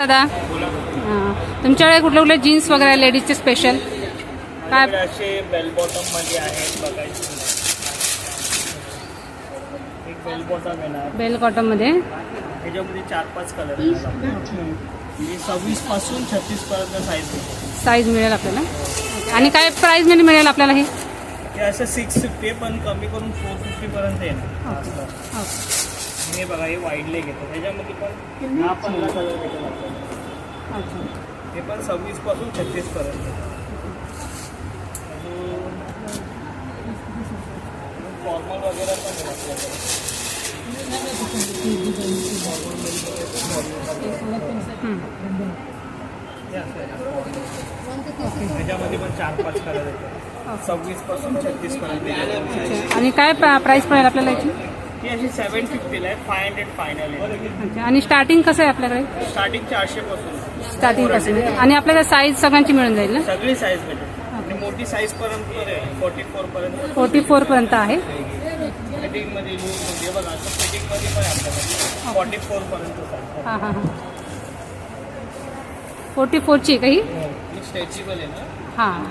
दादा? हां. तुमच्याकडे कुठले कुठले जीन्स वगैरे लेडीजचे स्पेशल काय? असे बेल बॉटममध्ये आहेत बघायचे बेल बॉटम येणार बेल त्याच्यामध्ये चार पाच कलर. हे सव्वीसपासून छत्तीस पर्यंत साईज साईज मिळेल आपल्याला. आणि काय प्राईजमध्ये मिळेल आपल्याला हे? असं सिक्स फिफ्टी पण कमी करून फोर फिफ्टी पर्यंत येणार. हे बघा हे वाईड लेग येतं त्याच्यामध्ये पण दहा पंधरा कलर भेटेल आपल्याला हे पण सव्वीसपासून छत्तीस पर्यंत. फॉर्मल वगैरे पण. त्याच्यामध्ये पण चार पाच कलर सव्वीसपासून छत्तीस पर्यंत. आणि काय प्राईस पडेल आपल्याला याची? अशी सेवन फिफ्टीला आहे फाय हंड्रेड फायनल आहे. अच्छा आणि स्टार्टिंग कसं आहे आपल्याकडे? स्टार्टिंग चारशे पासून. स्टार्टिंग कसं आणि आपल्याला साईज सगळ्यांची मिळून जाईल ना? सगळी साईज भेटेल आणि मोठी साईज पर्यंत फोर्टी फोर पर्यंत. फोर्टी फोर पर्यंत आहे. फिटिंगमध्ये लूजमध्ये बघा असं फिटिंगमध्ये पण आहे आपल्याकडे. फोर्टी फोर पर्यंत size हां हां हां. फोर्टी फोरची आहे का ही? आहे. स्ट्रेचेबल ना? हां.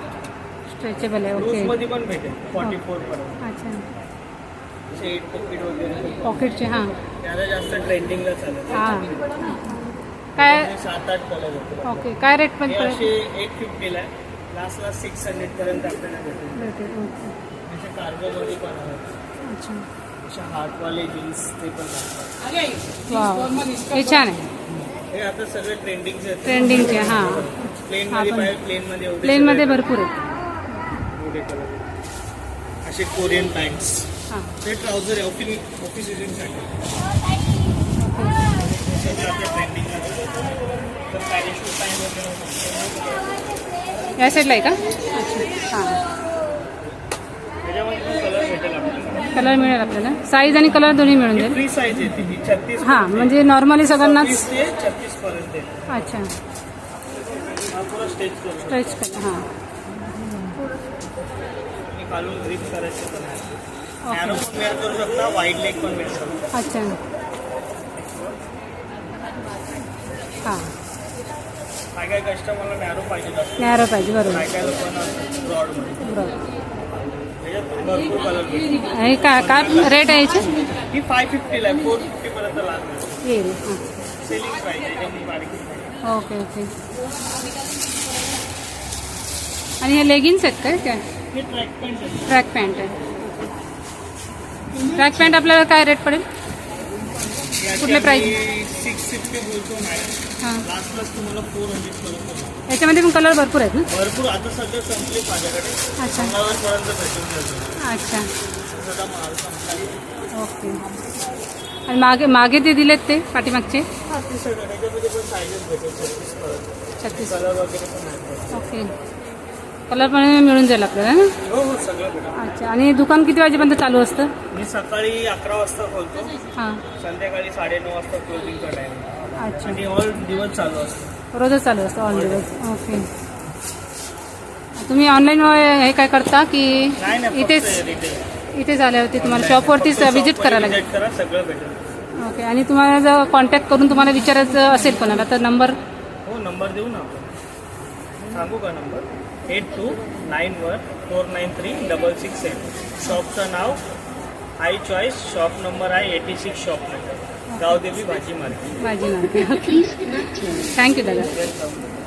स्ट्रेचेबल आहे लूज ओके मध्ये पण भेटेल. फोर्टी फोर पर्यंत. अच्छा. पॉकेट वगैरे पॉकेटचे हां. त्याला जास्त ट्रेंडिंगला चालत हां. काय सात आठ कलर होते ओके काय रेट पण असे एट फिफ्टीला आहे लास्टला सिक्स हंड्रेड पर्यंत आपल्याला भेटेल. भेटेल ओके. असे कार्गोमध्ये पण आहेत. अच्छा. असे हार्टवाले जीन्स ते पण हे छान आहे. हे आता सगळे ट्रेंडिंगचे आहेत. ट्रेंडिंगचे हां. प्लेन हा मध्ये पण. पाहिजे प्लेन मध्ये एवढे प्लेनमध्ये सगळे भरपूर आहेत. कलर असे कोरियन पॅन्ट्स हां ते ट्राउझर आहे ऑफिस या साईडला आहे का? हां. कलर मिळेल आपल्याला. साईज आणि कलर दोन्ही मिळून जाईल. ही हां म्हणजे नॉर्मली सगळ्यांनाच. अच्छा. पुरा स्टेच करू स्ट्रेच कर हां. पण वेअर करू शकता वाईड लेग पण वेअर करू शकता. अच्छा. हां. काय काय कस्टमरला नॅरो पाहिजे नॅरो पाहिजे बरोबर. काय काय लोकांना ब्रॉडमध्ये बरोबर. त्याच्यात पण भरपूर कलर भेटेल आणि काय काय रेट आहे याची? ही फाय फिफ्टीला आहे. फोर येईल हां. सेलिंग बारीक. ओके ओके आणि हे लेगिन्स आहेत काय? काय हे ट्रॅक पॅन्ट आहे. ट्रॅक पॅन्ट आहे. ट्रॅक पॅन्ट आपल्याला काय रेट पडेल? कुठल्या प्राईस हां. याच्यामध्ये पण कलर भरपूर आहेत ना? भरपूर आता सध्या संपले माझ्याकडे अच्छा. अच्छा. ओके आणि मागे मागे ते दिलेत ते पाठीमागचे? छत्तीस. ओके कलर पण मिळून जाईल आपल्याला ना हो हो सगळं भेटेल. अच्छा आणि दुकान किती वाजेपर्यंत चालू असतं? मी सकाळी अकरा वाजता खोलतो. हां. संध्याकाळी साडेनऊ वाजता क्लोजिंगचा टाइम अच्छा. आणि ऑल दिवस चालू असतो. रोजच चालू असतं ऑन दिवस ओके. तुम्ही ऑनलाईन हे काय करता की नाही नाही इथेच रिटेल इथेच आल्यावरती तुम्हाला शॉपवरतीच व्हिजिट करायला लागेल विजिट करा सगळं भेटेल. ओके आणि तुम्हाला जर कॉन्टॅक्ट करून तुम्हाला विचारायचं असेल कोणाला तर नंबर हो नंबर देऊ ना आपण. सांगू का number? Eight two nine one four nine three double six eight शॉपचं नाव आय चॉईस शॉप नंबर आहे eighty six shop number Gaondevi भाजी मार्केट. थँक्यू दादा. वेलकम